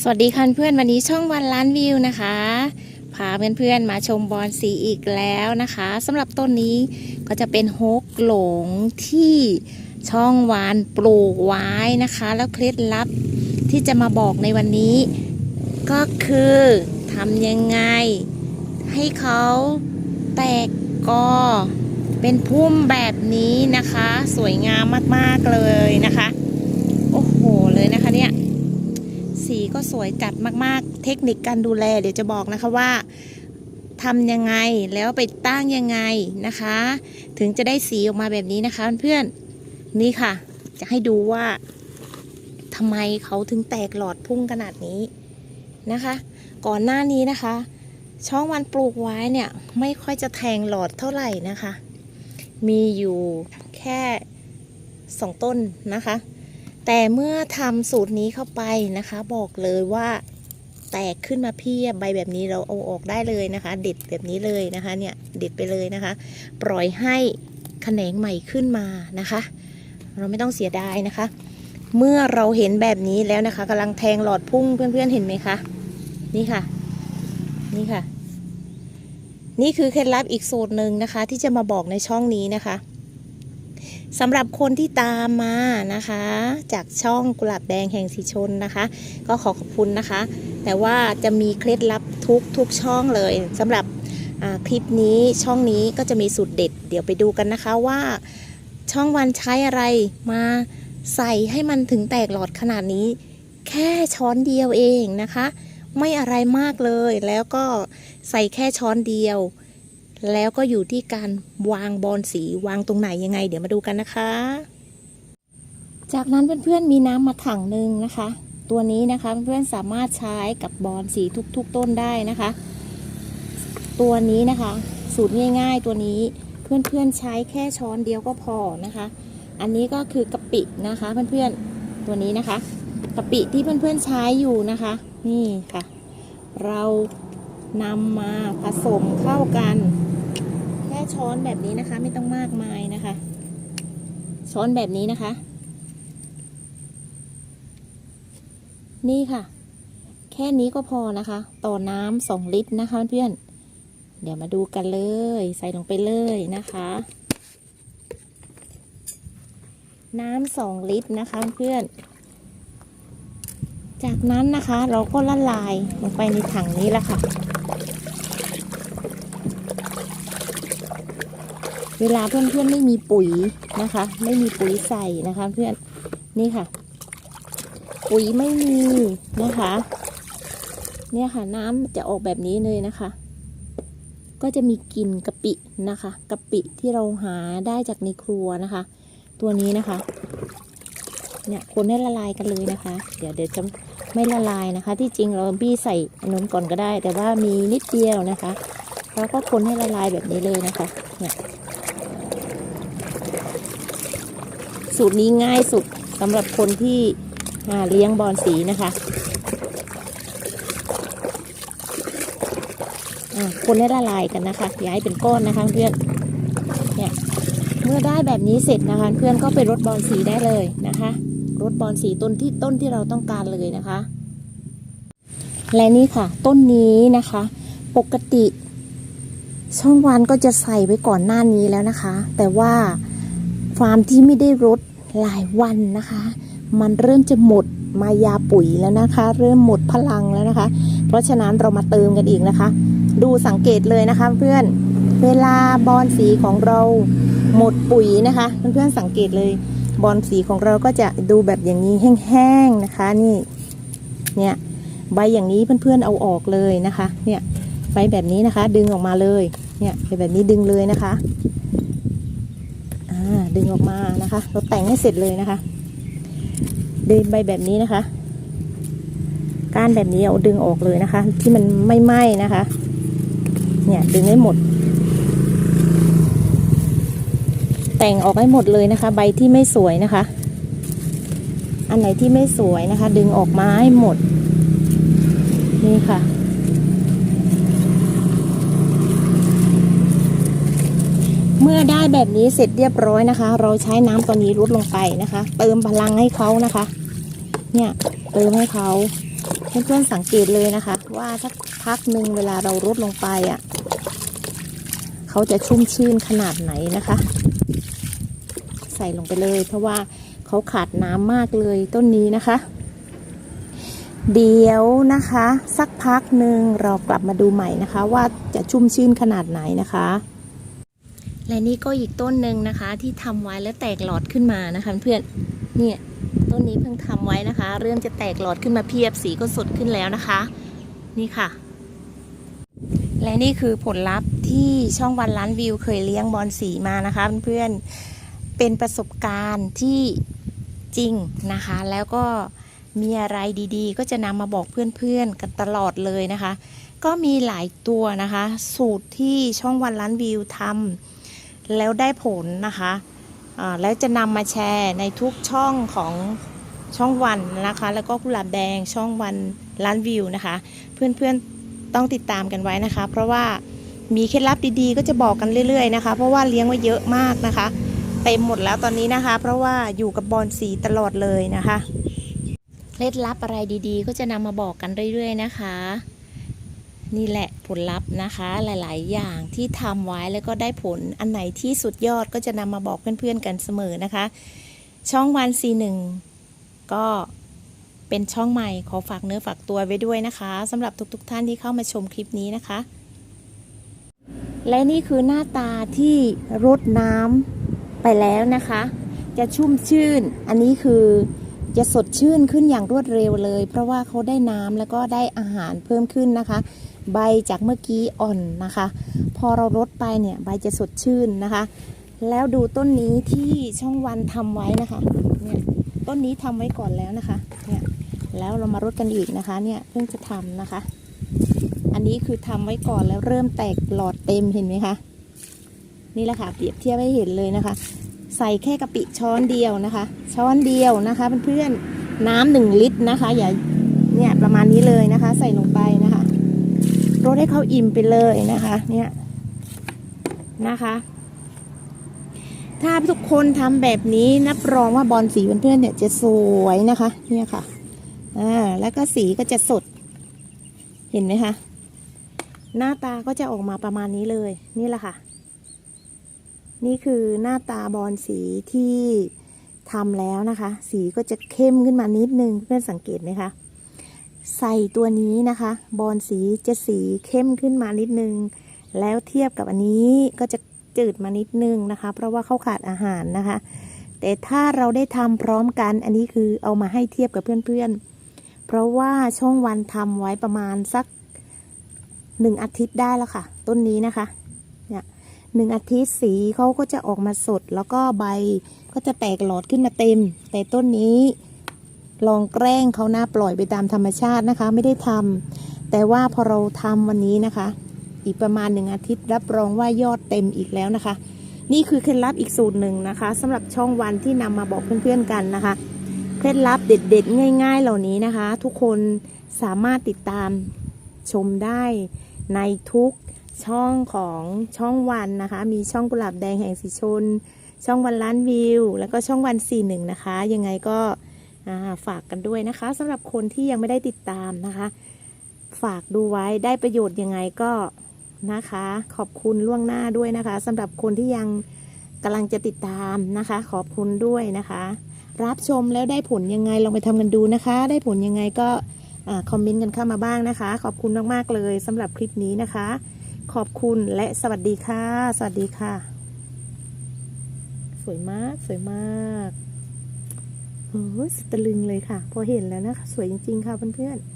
สวัสดีค่ะเพื่อนวันนี้ช่องวันล้านวิวนะคะพาเพื่อนๆมาชมบอนสีอีกแล้วนะคะสำหรับต้นนี้ก็จะเป็นฮกหลงที่ช่องวานปลูกไว้นะคะ แล้วเคล็ดลับที่จะมาบอกในวันนี้ ก็คือทำยังไง ให้เขาแตกกอเป็นพุ่มแบบนี้นะคะ สวยงามมากๆเลยนะคะ โอ้โหเลยนะคะเนี่ย สีก็สวยจัดมากๆ เทคนิคการดูแล เดี๋ยวจะบอกนะคะว่าทำยังไงแล้วไปตั้งยังไงนะคะ ถึงจะได้สีออกมาแบบนี้นะคะเพื่อนๆนี่ค่ะ จะให้ดูว่าทำไมเขาถึงแตกหลอดพุ่งขนาดนี้นะคะ ก่อนหน้านี้นะคะ ช่องวันปลูกไว้เนี่ยไม่ค่อยจะแทงหลอดเท่าไหร่นะคะ มีอยู่แค่สองต้นนะคะ แต่เมื่อทำสูตรนี้เข้าไปนะคะ บอกเลยว่าแตกขึ้นมาเพียบใบแบบนี้เราเอาออกได้เลยนะคะ เด็ดแบบนี้เลยนะคะ เนี่ยเด็ดไปเลยนะคะ ปล่อยให้แขนงใหม่ขึ้นมานะคะ เราไม่ต้องเสียดายนะคะ เมื่อเราเห็นแบบนี้แล้วนะคะกำลังแทงหลอดพุ่งเพื่อนๆเห็นไหมคะนี่ค่ะ นี่ค่ะ นี่คือเคล็ดลับอีกสูตรหนึ่งนะคะ ที่จะมาบอกในช่องนี้นะคะ สำหรับคนที่ตามมานะคะ จากช่องกุหลาบแดงแห่งสีชนนะคะ ก็ขอขอบคุณนะคะ แต่ว่าจะมีเคล็ดลับทุกทุกช่องเลยสำหรับคลิปนี้ช่องนี้ก็จะมีสูตรเด็ด เดี๋ยวไปดูกันนะคะว่าช่องวันใช้อะไรมาใส่ให้มันถึงแตกหลอดขนาดนี้ แค่ช้อนเดียวเองนะคะ ไม่อะไรมากเลยแล้วก็ใส่แค่ช้อนเดียว แล้วก็อยู่ที่การวางบอลสีวางตรงไหนยังไง เดี๋ยวมาดูกันนะคะ จากนั้นเพื่อนๆมีน้ำมาถังหนึ่งนะคะ ตัวนี้นะคะเพื่อนๆสามารถใช้กับบอลสีทุกๆ ต้นได้นะคะ ตัวนี้นะคะ สูตรง่ายๆ ตัวนี้เพื่อนๆใช้แค่ช้อนเดียวก็พอนะคะ อันนี้ก็คือกะปินะคะเพื่อนๆตัวนี้นะคะกะปิที่เพื่อนๆใช้อยู่นะคะ นี่ค่ะ เรานำมาผสมเข้ากัน ช้อนแบบนี้นะคะ ไม่ต้องมากมายนะคะ ช้อนแบบนี้นะคะ นี่ค่ะ แค่นี้ก็พอนะคะ ต่อน้ำสองลิตรนะคะเพื่อนเดี๋ยวมาดูกันเลย ใส่ลงไปเลยนะคะ น้ำสองลิตรนะคะเพื่อน จากนั้นนะคะเราก็ละลายลงไปในถังนี้แหละค่ะ เวลาเพื่อนๆไม่มีปุ๋ยนะคะ ไม่มีปุ๋ยใส่นะคะ เพื่อนนี่ค่ะ ปุ๋ยไม่มีนะคะ เนี่ยค่ะน้ำจะออกแบบนี้เลยนะคะ ก็จะมีกลิ่นกะปินะคะกะปิที่เราหาได้จากในครัวนะคะ ตัวนี้นะคะเนี่ยคนให้ละลายกันเลยนะคะ เดี๋ยวเดี๋ยวจะไม่ละลายนะคะ ที่จริงเราบี้ใส่นนู้นก่อนก็ได้ แต่ว่ามีนิดเดียวนะคะแล้วก็คนให้ละลายแบบนี้เลยนะคะ เนี่ย สูตรนี้ง่ายสุดสำหรับคนที่เลี้ยงบอลสีนะคะคนให้ละลายกันนะคะอย่าให้เป็นก้อนนะคะเพื่อนเนี่ยเมื่อได้แบบนี้เสร็จนะคะ เพื่อนก็ไปรดบอลสีได้เลยนะคะรดบอลสีต้นที่ต้นที่เราต้องการเลยนะคะ และนี่ค่ะ ต้นนี้นะคะ ปกติ ช่องวันก็จะใส่ไว้ก่อนหน้านี้แล้วนะคะ แต่ว่า ฟาร์มที่ไม่ได้รดหลายวันนะคะ มันเริ่มจะหมดมายาปุ๋ยแล้วนะคะ เริ่มหมดพลังแล้วนะคะ เพราะฉะนั้นเรามาเติมกันอีกนะคะ ดูสังเกตเลยนะคะ เพื่อนเวลาบอลสีของเราหมดปุ๋ยนะคะเพื่อนๆสังเกตเลยบอลสีของเราก็จะดูแบบอย่างนี้แห้งๆนะคะ นี่เนี่ยใบอย่างนี้เพื่อนๆเอาออกเลยนะคะ เนี่ยใบแบบนี้นะคะ ดึงออกมาเลยเนี่ยใบแบบนี้ดึงเลยนะคะ ดึงออกมานะคะเราแต่งให้เสร็จเลยนะคะ ดึงใบแบบนี้นะคะ ก้านแบบนี้เอาดึงออกเลยนะคะ ที่มันไม่ไหม้นะคะ เนี่ยดึงให้หมด แต่งออกให้หมดเลยนะคะ ใบที่ไม่สวยนะคะ อันไหนที่ไม่สวยนะคะ ดึงออกมาให้หมด นี่ค่ะ เมื่อได้แบบนี้เสร็จเรียบร้อยนะคะ เราใช้น้ำตัวนี้ลดลงไปนะคะ เติมพลังให้เขานะคะ เนี่ยเติมให้เขาเพื่อนๆสังเกตเลยนะคะ ว่าสักพักหนึ่งเวลาเรารดลงไปอะเขาจะชุ่มชื่นขนาดไหนนะคะ ใส่ลงไปเลย เพราะว่าเขาขาดน้ำมากเลยต้นนี้นะคะ เดี๋ยวนะคะ สักพักหนึ่งเรากลับมาดูใหม่นะคะ ว่าจะชุ่มชื่นขนาดไหนนะคะ และนี่ก็อีกต้นหนึ่งนะคะ ที่ทำไว้แล้วแตกหลอดขึ้นมานะคะ เพื่อนเนี่ยต้นนี้เพิ่งทำไว้นะคะ เริ่มจะแตกหลอดขึ้นมาเพียบสีก็สดขึ้นแล้วนะคะ นี่ค่ะ และนี่คือผลลัพธ์ที่ช่องวันล้านวิวเคยเลี้ยงบอลสีมานะคะ เพื่อนๆเป็นประสบการณ์ที่จริงนะคะ แล้วก็มีอะไรดีๆ ก็จะนำมาบอกเพื่อนๆกันตลอดเลยนะคะ ก็มีหลายตัวนะคะ สูตรที่ช่องวันล้านวิวทำ แล้วได้ผลนะคะแล้วจะนำมาแชร์ในทุกช่องของช่องวันนะคะ แล้วก็กุหลาบแดงช่องวันล้านวิวนะคะ เพื่อนๆต้องติดตามกันไว้นะคะ เพราะว่ามีเคล็ดลับดีๆ ก็จะบอกกันเรื่อยๆนะคะ เพราะว่าเลี้ยงไว้เยอะมากนะคะ เต็มหมดแล้วตอนนี้นะคะ เพราะว่าอยู่กับบอลสีตลอดเลยนะคะเคล็ดลับอะไรดีๆ ก็จะนำมาบอกกันเรื่อย ๆ นะคะ นี่แหละผลลัพธ์นะคะ หลาย ๆ อย่างที่ทำไว้แล้วก็ได้ผลอันไหนที่สุดยอดก็จะนำมาบอกเพื่อน ๆ กันเสมอนะคะ ช่องวันซีหนึ่งก็เป็นช่องใหม่ขอฝากเนื้อฝากตัวไว้ด้วยนะคะสำหรับทุกๆท่านที่เข้ามาชมคลิปนี้นะคะ และนี่คือหน้าตาที่รดน้ำไปแล้วนะคะ จะชุ่มชื่น อันนี้คือจะสดชื่นขึ้นอย่างรวดเร็วเลย เพราะว่าเขาได้น้ำแล้วก็ได้อาหารเพิ่มขึ้นนะคะ ใบจากเมื่อกี้อ่อนนะคะ พอเรารดไปเนี่ยใบจะสดชื่นนะคะ แล้วดูต้นนี้ที่ช่องวันทำไว้นะคะเนี่ยต้นนี้ทำไว้ก่อนแล้วนะคะเนี่ยแล้วเรามารดกันอีกนะคะเนี่ยเพิ่งจะทำนะคะ อันนี้คือทำไว้ก่อนแล้วเริ่มแตกหลอดเต็มเห็นไหมคะนี่แหละค่ะเปรียบเทียบให้เห็นเลยนะคะ ใส่แค่กะปิช้อนเดียวนะคะ ช้อนเดียวนะคะเพื่อนๆน้ำหนึ่งลิตรนะคะอย่าเนี่ยประมาณนี้เลยนะคะ ใส่ลงไปนะคะ รดให้เขาอิ่มไปเลยนะคะ เนี่ยนะคะ ถ้าทุกคนทำแบบนี้นับรองว่าบอลสีเพื่อนๆเนี่ยจะสวยนะคะ เนี่ยค่ะอ่าแล้วก็สีก็จะสด เห็นไหมคะ หน้าตาก็จะออกมาประมาณนี้เลย นี่แหละค่ะ นี่คือหน้าตาบอลสีที่ทำแล้วนะคะ สีก็จะเข้มขึ้นมานิดนึงเพื่อนสังเกตไหมคะ ใส่ตัวนี้นะคะ บอลสีจะสีเข้มขึ้นมานิดนึง แล้วเทียบกับอันนี้ก็จะจืดมานิดนึงนะคะ เพราะว่าเขาขาดอาหารนะคะ แต่ถ้าเราได้ทำพร้อมกันอันนี้คือเอามาให้เทียบกับเพื่อนๆ เพราะว่าช่องวันทำไว้ประมาณสักหนึ่งอาทิตย์ได้แล้วค่ะ ต้นนี้นะคะเนี่ยหนึ่งอาทิตย์สีเขาก็จะออกมาสด แล้วก็ใบก็จะแตกหลอดขึ้นมาเต็ม แต่ต้นนี้ ลองแกล้งเขาหนะปล่อยไปตามธรรมชาตินะคะ ไม่ได้ทำแต่ว่าพอเราทำวันนี้นะคะ อีกประมาณหนึ่งอาทิตย์รับรองว่ายอดเต็มอีกแล้วนะคะ นี่คือเคล็ดลับอีกสูตรหนึ่งนะคะสำหรับช่องวันที่นำมาบอกเพื่อนๆกันนะคะ เคล็ดลับเด็ดๆ ง่าย ๆ เหล่านี้นะคะ ทุกคนสามารถติดตามชมได้ในทุกช่องของช่องวันนะคะ มีช่องกุหลาบแดงแห่งสีชน ช่องวันล้านวิว แล้วก็ช่องวันสี่หนึ่งนะคะ ยังไงก็ ฝากกันด้วยนะคะสำหรับคนที่ยังไม่ได้ติดตามนะคะ ฝากดูไว้ได้ประโยชน์ยังไงก็นะคะ ขอบคุณล่วงหน้าด้วยนะคะสำหรับคนที่ยังกำลังจะติดตามนะคะ ขอบคุณด้วยนะคะ รับชมแล้วได้ผลยังไงลองไปทำกันดูนะคะ ได้ผลยังไงก็คอมเมนต์กันเข้ามาบ้างนะคะ ขอบคุณมากๆเลยสำหรับคลิปนี้นะคะ ขอบคุณและสวัสดีค่ะ สวัสดีค่ะ สวยมากสวยมาก โอ้สตะลึงเลยค่ะ พอเห็นแล้วนะคะ สวยจริง ๆ ค่ะเพื่อนๆ